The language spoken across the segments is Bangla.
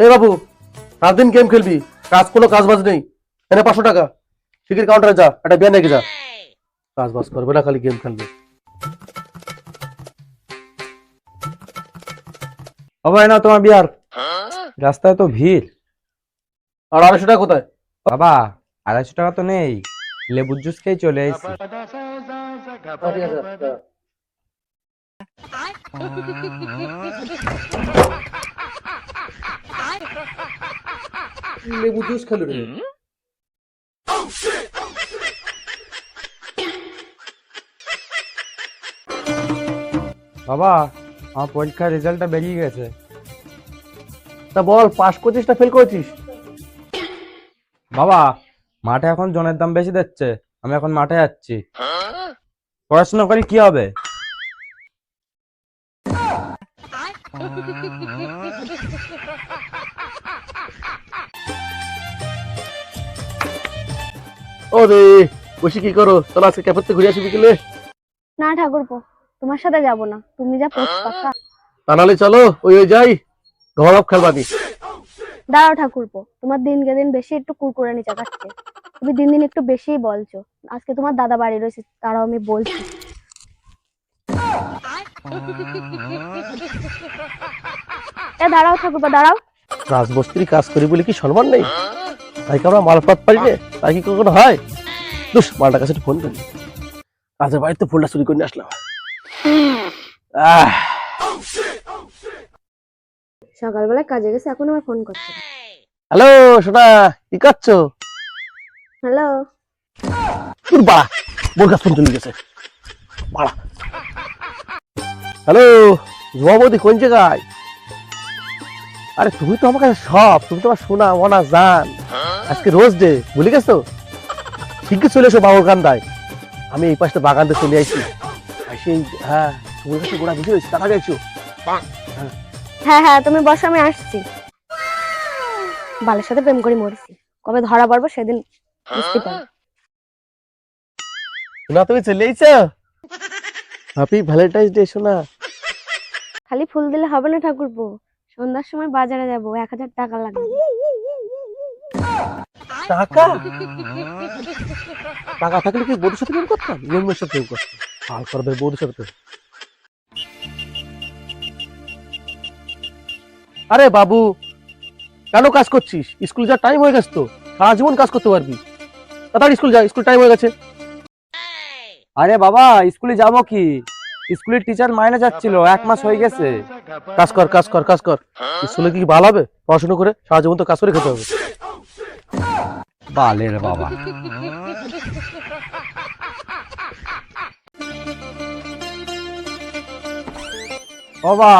এই বাবু সাত দিন গেম খেলবি কাজ কোনো কাজ বাজ নেই। এনে পাঁচশো টাকা টিকিট কাউন্টারে যা একটা বিয়ার নাকি যা। কাজ বাজ করবে না খালি গেম খেলবে। বাবা না তোমার বিয়ার রাস্তায় তো ভিড়। আর আড়াইশো টাকা কোথায়? বাবা আড়াইশো টাকা তো নেই। লেবুর জুস খেয়ে চলে এসেছি। আরে, আরে, লেবু জুস খেলো রে। বাবা আমার পরীক্ষার রেজাল্টটা বেরিয়ে গেছে। তা বল পাস করছিস না ফেল করেছিস? বাবা মাঠে এখন জনের দাম বেশি দিচ্ছে। আমি এখন মাঠে যাচ্ছি। পড়াশোনা করে কি হবে? ও রে বসে কি করো? চলো আজকে ক্যাফেতে ঘুরে আসি বিকেলে। না ঠাকুরপো তোমার সাথে যাব না। তুমি যা পোস্ট পাকা তা নাহলে চলো ওই ওই যাই। ঘরব খেলবানি দাঁড়াও ঠাকুরপো তোমার দিনকে দিন বেশি একটু কুরকুরে নিচে কাটছে তুমি দিন দিন একটু বেশিই বলছো। আজকে তোমার দাদা বাড়ি রয়েছে তারাও আমি বলছি। এ দাঁড়াও ঠাকুরপো দাঁড়াও। রাজবস্তির কাজ করি বলে কি সম্মান নেই? তাই কি আমরা মালপাত পারি না? তাই কি কখনো হয়? দুস মালটার কাছে ফোন করি। কাজের বাড়িতে ফোনটা চুরি করে নিয়ে আসলাম। আহ। সকালবেলা কাজে গেছে এখন আমার ফোন করছে। হ্যালো সোনা কি করছ? হ্যালো। বাড়া বোর ফোন চলে গেছে। বাড়া। হ্যালো জুয়া কোন জায়গায়? আরে তুমি তো আমার কাছে সব তুমি তো আমার সোনা মনা জান। আজকে রোজ ডে ভুলে গেছো? ঠিকই চলে এসো বাবুর কান্দায় আমি এই পাশটা বাগানতে চলে আসছি সেই হ্যাঁ তোমার কাছে গোড়া বুঝে টাকা গেছো হ্যাঁ হ্যাঁ তুমি বসো আমি আসছি। বালের সাথে প্রেম করে মরেছি। কবে ধরা পড়ব সেদিন বুঝতে পারব সোনা তুমি চলে এসছো হ্যাপি ভ্যালেন্টাইন্স ডে সোনা খালি ফুল দিলে হবে না ঠাকুরপো। সন্ধ্যার সময় বাজারে যাব এক হাজার টাকা লাগবে। টাকা? টাকা থাকলে কি বউদের সাথে প্রেম করতাম? ইয়ংমের সাথে প্রেম করতাম। হাল করবে বউদের সাথে আরে বাবু কেন কাজ করছিস? স্কুল যা টাইম হয়ে গেছে তো। সারা জীবন কাজ করতে পারবি। তাড়াতাড়ি স্কুল যা স্কুল টাইম হয়ে গেছে। আরে বাবা স্কুলে যাব কি? স্কুলের টিচার মাইনে যাচ্ছিল এক মাস হয়ে গেছে। কাজ কর কাজ কর কাজ কর। স্কুলে কি ভালো হবে? পড়াশোনা করে সারা জীবন তো কাজ করে খেতে হবে। বালের বাবা। বাবা।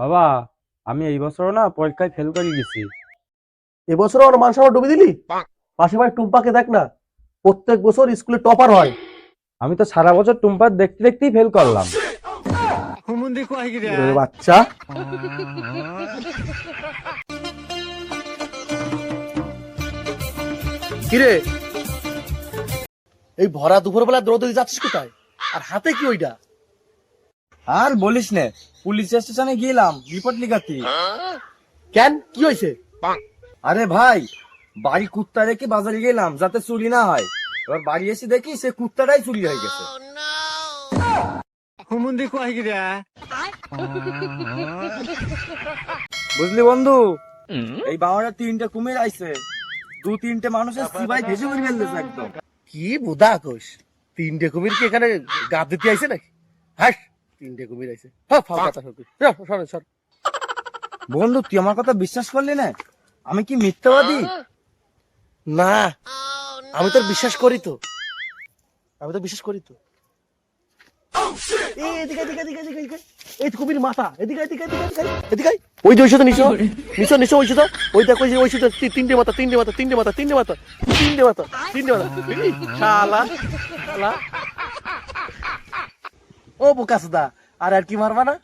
বাবা আমি এই বছর না পরীক্ষায় ফেল করে গেছি। এবছর আমার মান সম্মান ডুবে দিলি? পাশে বাড়ি টুম্পাকে দেখ না প্রত্যেক বছর স্কুলে টপার হয়। আমি তো সারা বছর টুম্পার দেখতে দেখতেই ফেল করলাম। বাচ্চা। কিরে? এই ভরা দুপুর বেলা দৌড়তে যাচ্ছিস কোথায়? আর হাতে কি ওইটা? আর বলিস নে পুলিশ স্টেশনে গেলাম রিপোর্ট লিখাতি কেন? কি হয়েছে? আরে ভাই বাড়ি কুত্তা রেখে বাজারে গেলাম যাতে চুরি না হয়। এবার বাড়ি এসে দেখি সে কুত্তাটাই চুরি হয়ে গেছে। বুঝলি বন্ধু? এই বাবাটা তিনটে কুমির আইছে। দু তিনটে মানুষের সিবাই ভেসে করে ফেলতেছে একদম। কি বুদা কোষ তিনটে কুমির কি এখানে গাপ দিতে আইছে নাকি? হাস তিনটে কুমির আইছে। হ্যাঁ ফাও কথা সত্যি সর সর বন্ধু তুই আমার কথা বিশ্বাস করলি না? আমি কি মিথ্যাবাদী? না আমি তোর বিশ্বাস করি তো। আমি তো বিশ্বাস করি তো। এই এদিকে এদিকে এদিকে এদিকে এদিকে। এই কবির মাথা, এদিকে এদিকে এদিকে ওই যে, ওই সাথে নিচো নিচো নিচো ওই সাথে ওই দেখো, ওই সাথে তিনটে মাথা তিনটে মাথা তিনটে মাথা তিনটে মাথা তিনটে মাথা তিনটে মাথা। শালা। ও বোকাসদা, আর আর কি মারবা না?